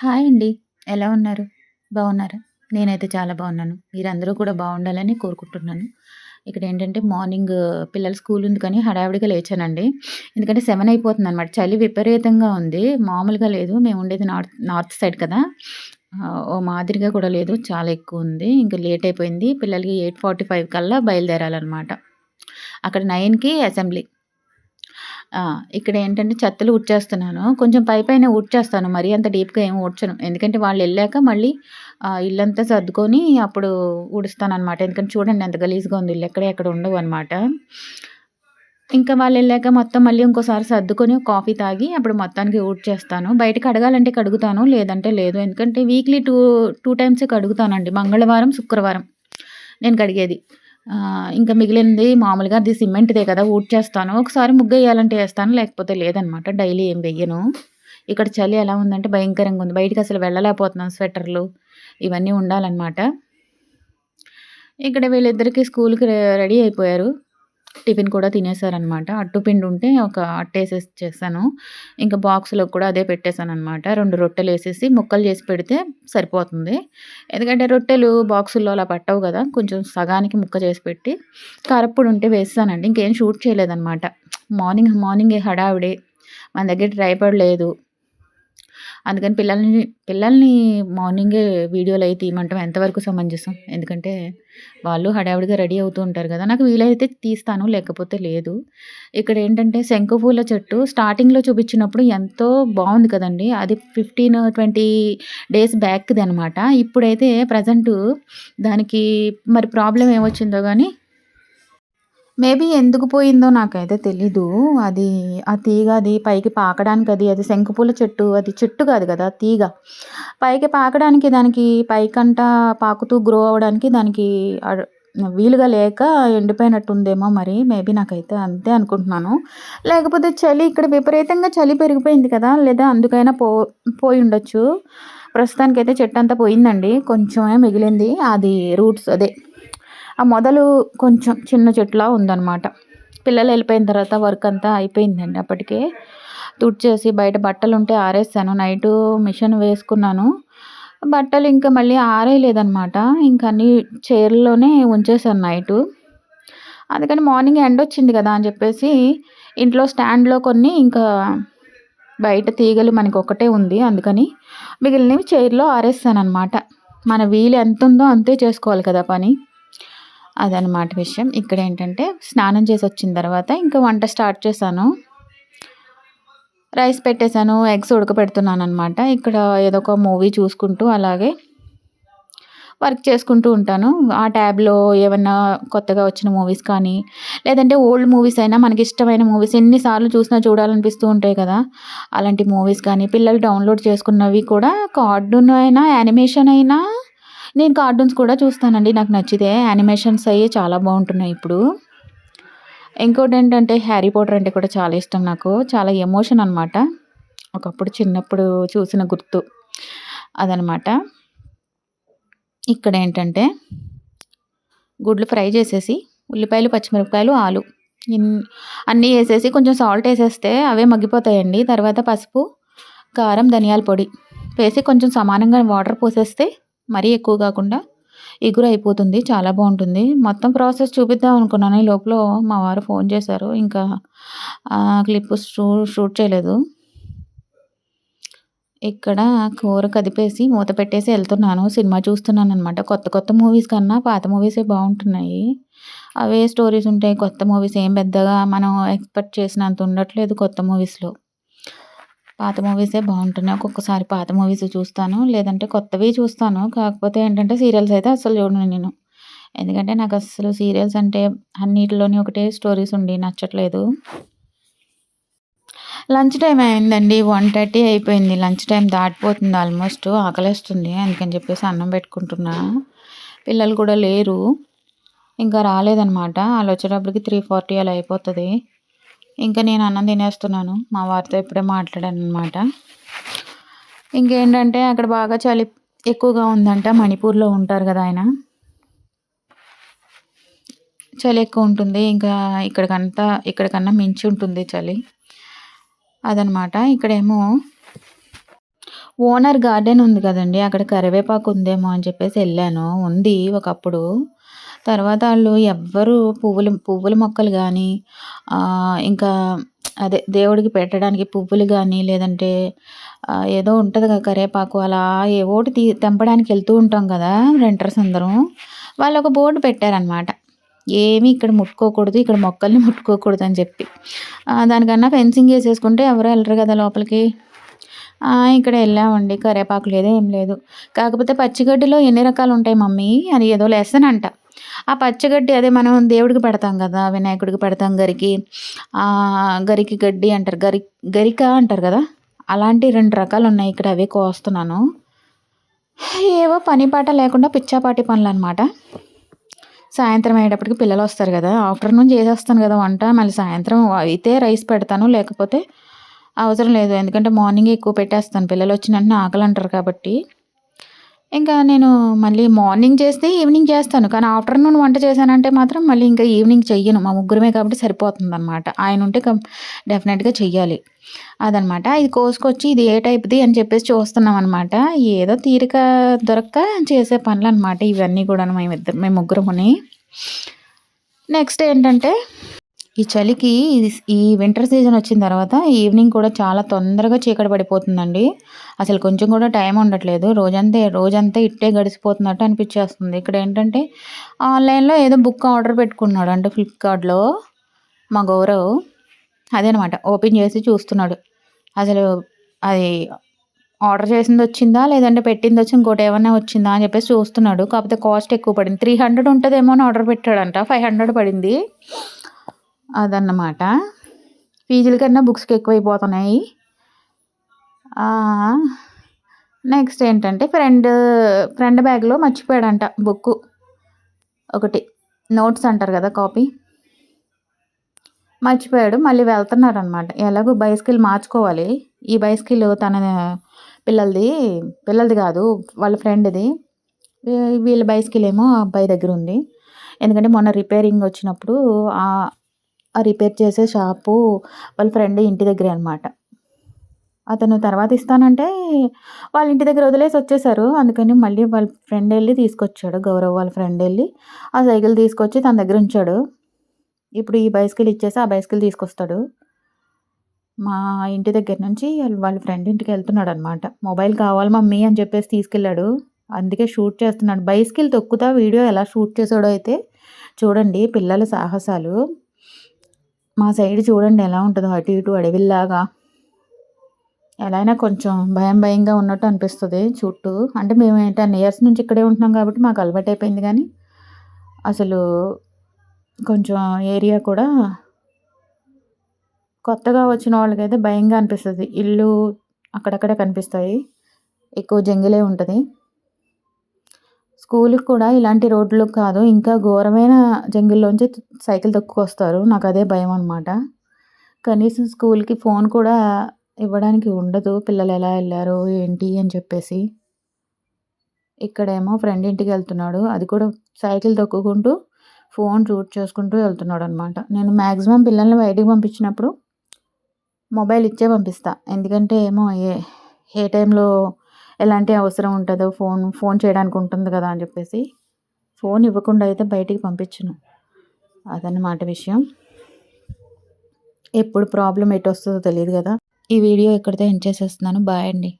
Hi అండి. ఎలా ఉన్నారు? బాగున్నారా? నేనైతే చాలా బాగున్నాను. మీరందరూ కూడా బాగుండాలని కోరుకుంటున్నాను. ఇక్కడ ఏంటంటే మార్నింగ్ పిల్లల స్కూల్ ఉంది కానీ హడావిడిగా లేచానండి. ఎందుకంటే సెవెన్ అయిపోతుంది అనమాట చలి విపరీతంగా ఉంది. మామూలుగా లేదు. మేము ఉండేది నార్త్ నార్త్ సైడ్ కదా! ఓ మాదిరిగా కూడా లేదు. చాలా ఎక్కువ ఉంది ఇంకా లేట్ అయిపోయింది. పిల్లలకి 8:45 కల్లా బయలుదేరాలనమాట. అక్కడ నైన్కి అసెంబ్లీ. ఇక్కడ ఏంటంటే చెత్తలు ఉడ్చేస్తున్నాను కొంచెం పైపైనే ఉడ్చేస్తాను మరీ అంత డీప్‌గా ఏమి ఉడ్చను ఎందుకంటే వాళ్ళు వెళ్ళాక మళ్ళీ ఇల్లంతా సర్దుకొని అప్పుడు ఊడుస్తాననమాట. ఎందుకంటే చూడండి ఎంత గలీజ్‌గా ఉంది ఇల్లు. ఎక్కడ ఎక్కడ ఉండవు ఉండవనమాట. ఇంకా వాళ్ళు వెళ్ళాక మొత్తం మళ్ళీ ఇంకోసారి సర్దుకొని కాఫీ తాగి అప్పుడు మొత్తానికి ఊడ్చేస్తాను. బయటకు అడగాలంటే కడుగుతాను. లేదంటే లేదు. ఎందుకంటే వీక్లీ టూ టూ టైమ్సే కడుగుతానండి. మంగళవారం, శుక్రవారం నేను కడిగేది. ఇంకా మిగిలింది మామూలుగా అది సిమెంట్‌దే కదా! ఊడ్చేస్తాను. ఒకసారి ముగ్గు వేయాలంటే వేస్తాను లేకపోతే లేదనమాట. డైలీ ఏం వెయ్యను. ఇక్కడ చలి ఎలా ఉందంటే భయంకరంగా ఉంది. బయటికసలు వెళ్ళలేకపోతున్నాను. స్వెటర్లు ఇవన్నీ ఉండాలన్నమాట ఇక్కడ వీళ్ళిద్దరికీ స్కూల్‌కి రె రెడీ అయిపోయారు. టిఫిన్ కూడా తినేసారనమాట. అట్టుపిండి ఉంటే ఒక అట్టేసేసి చేశాను. ఇంకా బాక్స్‌లో కూడా అదే పెట్టేసాననమాట. 2 రొట్టెలేసేసి ముక్కలు చేసి పెడితే సరిపోతుంది. ఎందుకంటే రొట్టెలు బాక్సుల్లో అలా పట్టవు కదా కొంచెం సగానికి ముక్క చేసి పెట్టి కారప్పొడి ఉంటే వేస్తానండి ఇంకేం షూట్ చేయలేదనమాట. మార్నింగ్ మార్నింగే హడావిడి. మన దగ్గర ట్రైపాడ్ లేదు. అందుకని పిల్లల్ని పిల్లల్ని మార్నింగే వీడియోలు అయితే తీయమంటాం ఎంతవరకు సమంజసం? ఎందుకంటే వాళ్ళు హడావిడిగా రెడీ అవుతూ ఉంటారు కదా నాకు వీలైతే తీస్తాను. లేకపోతే లేదు. ఇక్కడ ఏంటంటే శంఖపూల చెట్టు స్టార్టింగ్‌లో చూపించినప్పుడు ఎంతో బాగుంది కదండీ! అది 15, 20 డేస్ బ్యాక్ది అనమాట ఇప్పుడైతే ప్రెజెంటు దానికి మరి ప్రాబ్లం ఏమొచ్చిందో కానీ మేబీ ఎందుకు పోయిందో నాకైతే తెలీదు. అది ఆ తీగ అది పైకి పాకడానికి అది అది శంకుపూల చెట్టు అది చెట్టు కాదు కదా తీగ. పైకి పాకడానికి దానికి పైకంట పాకుతూ గ్రో అవ్వడానికి దానికి వీలుగా లేక ఎండిపోయినట్టుందేమో మరి. మేబీ నాకైతే అంతే అనుకుంటున్నాను. లేకపోతే చలి ఇక్కడ విపరీతంగా చలి పెరిగిపోయింది కదా! లేదా అందుకైనా పో పోయి ఉండొచ్చు ప్రస్తుతానికైతే చెట్టంతా పోయిందండి. కొంచెమే మిగిలింది. అది రూట్స్ అదే ఆ మొదలు కొంచెం చిన్న చెట్టులా పిల్లలు వెళ్ళిపోయిన తర్వాత వర్క్ అంతా అయిపోయిందండి అప్పటికే. తుడిచేసి బయట బట్టలు ఉంటే ఆరేసాను. నైటు మిషన్ వేసుకున్నాను. బట్టలు ఇంకా మళ్ళీ ఆరేయలేదనమాట. ఇంకా అన్ని చైర్‌లోనే ఉంచేసాను నైటు. అందుకని మార్నింగ్ ఎండొచ్చింది కదా అని చెప్పేసి ఇంట్లో స్టాండ్‌లో కొన్ని ఇంకా బయట తీగలు మనకొక్కటే ఉంది. అందుకని మిగిలినవి చైర్‌లో ఆరేసాననమాట. మన వీలు ఎంత ఉందో అంతే చేసుకోవాలి కదా పని. అదనమాట విషయం. ఇక్కడ ఏంటంటే స్నానం చేసి వచ్చిన తర్వాత ఇంకా వంట స్టార్ట్ చేశాను. రైస్ పెట్టేసాను. ఎగ్స్ ఉడకపెడుతున్నాననమాట. ఇక్కడ ఏదో ఒక మూవీ చూసుకుంటూ అలాగే వర్క్ చేసుకుంటూ ఉంటాను. ఆ ట్యాబ్‌లో ఏమన్నా కొత్తగా వచ్చిన మూవీస్ కానీ, లేదంటే ఓల్డ్ మూవీస్ అయినా మనకి ఇష్టమైన మూవీస్ ఎన్ని సార్లు చూసినా చూడాలనిపిస్తూ ఉంటాయి కదా! అలాంటి మూవీస్ కానీ, పిల్లలు డౌన్‌లోడ్ చేసుకున్నవి కూడా కార్టూన్ అయినా, యానిమేషన్ అయినా నేను కార్టూన్స్ కూడా చూస్తానండి నాకు నచ్చితే. యానిమేషన్స్ అయ్యి చాలా బాగుంటున్నాయి ఇప్పుడు. ఇంకోటి ఏంటంటే 'హ్యారీ పాటర్' అంటే కూడా చాలా ఇష్టం నాకు. చాలా ఎమోషన్ అనమాట. ఒకప్పుడు చిన్నప్పుడు చూసిన గుర్తు. అదనమాట. ఇక్కడ ఏంటంటే గుడ్లు ఫ్రై చేసేసి ఉల్లిపాయలు, పచ్చిమిరపకాయలు, ఆలు అన్నీ వేసేసి కొంచెం సాల్ట్ వేసేస్తే అవే మగ్గిపోతాయండి. తర్వాత పసుపు, కారం, ధనియాల పొడి వేసి కొంచెం సమానంగా వాటర్ పోసేస్తే మరీ ఎక్కువ కాకుండా ఎగురు అయిపోతుంది. చాలా బాగుంటుంది మొత్తం ప్రాసెస్ చూపిద్దాం అనుకున్నాను. ఈ లోపల మా వారు ఫోన్ చేశారు. ఇంకా క్లిప్ షూ షూట్ చేయలేదు. ఇక్కడ కూర కదిపేసి మూత పెట్టేసి వెళ్తున్నాను సినిమా చూస్తున్నాను అనమాట కొత్త కొత్త మూవీస్ కన్నా పాత మూవీసే బాగుంటున్నాయి అవే స్టోరీస్ ఉంటాయి. కొత్త మూవీస్ ఏం పెద్దగా మనం ఎక్స్‌పెక్ట్ చేసినంత ఉండట్లేదు కొత్త మూవీస్‌లో. పాత మూవీసే బాగుంటున్నాయి ఒక్కొక్కసారి పాత మూవీస్ చూస్తాను. లేదంటే కొత్తవి చూస్తాను. కాకపోతే ఏంటంటే సీరియల్స్ అయితే అసలు చూడను నేను. ఎందుకంటే నాకు అసలు సీరియల్స్ అంటే అన్నిటిలోని ఒకటే స్టోరీస్ ఉండి నచ్చట్లేదు. లంచ్ టైం అయిందండి. 1:30 అయిపోయింది. లంచ్ టైం దాటిపోతుంది ఆల్మోస్ట్. ఆకలేస్తుంది. అందుకని చెప్పేసి అన్నం పెట్టుకుంటున్నా. పిల్లలు కూడా లేరు. ఇంకా రాలేదనమాట. ఆళ్ళొచ్చేటప్పటికి 3:40 అలా అయిపోతుంది ఇంకా నేను అన్నం తినేస్తున్నాను. మా వారితో ఇప్పుడే మాట్లాడాను అనమాట ఇంకేంటంటే అక్కడ బాగా చలి ఎక్కువగా ఉందంట. మణిపూర్‌లో ఉంటారు కదా ఆయన. చలి ఎక్కువ ఉంటుంది. ఇంకా ఇక్కడికంతా ఇక్కడికన్నా మించి ఉంటుంది చలి. అదనమాట. ఇక్కడేమో ఓనర్ గార్డెన్ ఉంది కదండి అక్కడ కరివేపాకు ఉందేమో అని చెప్పేసి వెళ్ళాను ఉంది ఒకప్పుడు. తర్వాత వాళ్ళు ఎవ్వరు పువ్వులు పువ్వుల మొక్కలు కానీ ఇంకా అదే దేవుడికి పెట్టడానికి పువ్వులు కానీ లేదంటే ఏదో ఉంటుంది కదా! కరివేపాకు అలా ఏవోటి తీ తెంపడానికి వెళ్తూ ఉంటాం కదా! రెంటర్స్ అందరం. వాళ్ళొక బోర్డు పెట్టారనమాట. ఏమి ఇక్కడ ముట్టుకోకూడదు. ఇక్కడ మొక్కల్ని ముట్టుకోకూడదు అని చెప్పి. దానికన్నా ఫెన్సింగ్ వేసేసుకుంటే ఎవరు వెళ్ళరు కదా లోపలికి. ఇక్కడ వెళ్ళామండి కరివేపాకు లేదు, ఏం లేదు. కాకపోతే పచ్చిగడ్డిలో ఎన్ని రకాలు ఉంటాయి మమ్మీ అని ఏదో లెసన్ అంట. ఆ పచ్చగడ్డి అదే మనం దేవుడికి పెడతాం కదా! వినాయకుడికి పెడతాం గరికి. గరికి గడ్డి అంటారు. గరి గరిక అంటారు కదా! అలాంటి రెండు రకాలు ఉన్నాయి ఇక్కడ అవే కోస్తున్నాను. ఏవో పని పాట లేకుండా పిచ్చాపాటి పనులనమాట. సాయంత్రం అయ్యేటప్పటికి పిల్లలు వస్తారు కదా! ఆఫ్టర్‌నూన్ చేసేస్తాను కదా వంట. మళ్ళీ సాయంత్రం అయితే రైస్ పెడతాను. లేకపోతే అవసరం లేదు. ఎందుకంటే మార్నింగ్ ఎక్కువ పెట్టేస్తాను. పిల్లలు వచ్చిన వెంటనే ఆకలంటారు కాబట్టి. ఇంకా నేను మళ్ళీ మార్నింగ్ చేస్తే ఈవినింగ్ చేస్తాను. కానీ ఆఫ్టర్‌నూన్ వంట చేశానంటే మాత్రం మళ్ళీ ఇంకా ఈవినింగ్ చెయ్యను. మా ముగ్గురమే కాబట్టి సరిపోతుందనమాట. ఆయన ఉంటే డెఫినెట్‌గా చెయ్యాలి. అదనమాట. ఇది కోసుకొచ్చి ఇది ఏ టైప్‌ది అని చెప్పేసి చూస్తున్నాం అనమాట ఏదో తీరిక దొరక్క చేసే పనులు అనమాట ఇవన్నీ కూడా మేము ఇద్దరు మేము ముగ్గురముని. నెక్స్ట్ ఏంటంటే ఈ చలికి ఇది ఈ వింటర్ సీజన్ వచ్చిన తర్వాత ఈవినింగ్ కూడా చాలా తొందరగా చీకటి పడిపోతుందండి. అసలు కొంచెం కూడా టైం ఉండట్లేదు. రోజంతా రోజంతా ఇట్టే గడిచిపోతున్నట్టు ఇక్కడ ఏంటంటే ఆన్‌లైన్‌లో ఏదో బుక్ ఆర్డర్ పెట్టుకున్నాడు. అంటే ఫ్లిప్‌కార్ట్‌లో మా గౌరవ్. అదేనమాట. ఓపెన్ చేసి చూస్తున్నాడు. అసలు అది ఆర్డర్ చేసింది వచ్చిందా లేదంటే పెట్టింది వచ్చింది ఇంకోటి ఏమైనా వచ్చిందా? అని చెప్పేసి చూస్తున్నాడు. కాకపోతే కాస్ట్ ఎక్కువ పడింది. త్రీ హండ్రెడ్ ఉంటుందేమో అని ఆర్డర్ పెట్టాడంట. 500 పడింది. అదన్నమాట. ఫీజుల కన్నా బుక్స్‌కి ఎక్కువైపోతున్నాయి. నెక్స్ట్ ఏంటంటే ఫ్రెండ్ ఫ్రెండ్ బ్యాగ్‌లో మర్చిపోయాడంట బుక్కు. ఒకటి. నోట్స్ అంటారు కదా! కాపీ. మర్చిపోయాడు. మళ్ళీ వెళ్తున్నారనమాట. ఎలాగో బైస్కిల్ మార్చుకోవాలి. ఈ బైస్కిల్ తన పిల్లలది పిల్లలది కాదు. వాళ్ళ ఫ్రెండ్‌ది. వీళ్ళ బైస్కిల్ ఏమో అబ్బాయి దగ్గర ఉంది ఎందుకంటే మొన్న రిపేరింగ్ వచ్చినప్పుడు ఆ రిపేర్ చేసే షాపు వాళ్ళ ఫ్రెండ్ ఇంటి దగ్గరే అనమాట. అతను తర్వాత ఇస్తానంటే వాళ్ళ ఇంటి దగ్గర వదిలేసి వచ్చేసారు. అందుకని మళ్ళీ వాళ్ళ ఫ్రెండ్ వెళ్ళి తీసుకొచ్చాడు. గౌరవ్ వాళ్ళ ఫ్రెండ్ వెళ్ళి ఆ సైకిల్ తీసుకొచ్చి తన దగ్గర ఉంచాడు. ఇప్పుడు ఈ బైసికల్ ఇచ్చేసి ఆ బైసికల్ తీసుకొస్తాడు. మా ఇంటి దగ్గర నుంచి వాళ్ళ ఫ్రెండ్ ఇంటికి వెళ్తున్నాడు అనమాట మొబైల్ కావాలి మమ్మీ అని చెప్పేసి తీసుకెళ్ళాడు. అందుకే షూట్ చేస్తున్నాడు. బైసికల్ తొక్కుతా వీడియో ఎలా షూట్ చేసాడో అయితే చూడండి పిల్లల సాహసాలు. మా సైడ్ చూడండి ఎలా ఉంటుందో అటు ఇటు అడవిల్లాగా. ఎలా అయినా కొంచెం భయం భయంగా ఉన్నట్టు అనిపిస్తుంది చుట్టూ. అంటే మేము 10 ఇయర్స్ నుంచి ఇక్కడే ఉంటున్నాం కాబట్టి మాకు అలవాటు అయిపోయింది కానీ అసలు కొంచెం ఏరియా కూడా కొత్తగా వచ్చిన వాళ్ళకైతే భయంగా అనిపిస్తుంది ఇల్లు అక్కడక్కడే కనిపిస్తాయి. ఎక్కువ జంగిలే ఉంటుంది స్కూల్కి కూడా ఇలాంటి రోడ్లు కాదు. ఇంకా ఘోరమైన జంగిల్లోంచి సైకిల్ తొక్కుకొస్తారు. అదే భయం అనమాట. కనీసం స్కూల్కి ఫోన్ కూడా ఇవ్వడానికి ఉండదు. పిల్లలు ఎలా వెళ్ళారు ఏంటి? అని చెప్పేసి. ఇక్కడేమో ఫ్రెండ్ ఇంటికి వెళ్తున్నాడు అది కూడా సైకిల్ తొక్కుకుంటూ ఫోన్ షూట్ చేసుకుంటూ వెళ్తున్నాడనమాట. నేను మ్యాక్సిమం పిల్లల్ని బయటికి పంపించినప్పుడు మొబైల్ ఇచ్చే పంపిస్తా. ఎందుకంటే ఏమో ఏ ఏ టైంలో ఎలాంటి అవసరం ఉంటుందో ఫోన్ ఫోన్ చేయడానికి ఉంటుంది కదా! అని చెప్పేసి ఫోన్ ఇవ్వకుండా అయితే బయటికి పంపించను. అదన్నమాట విషయం. ఎప్పుడు ప్రాబ్లం ఎటు వస్తుందో తెలియదు కదా! ఈ వీడియో ఇక్కడితో ఎండ్ చేసేస్తున్నాను. బాయ్ అండి.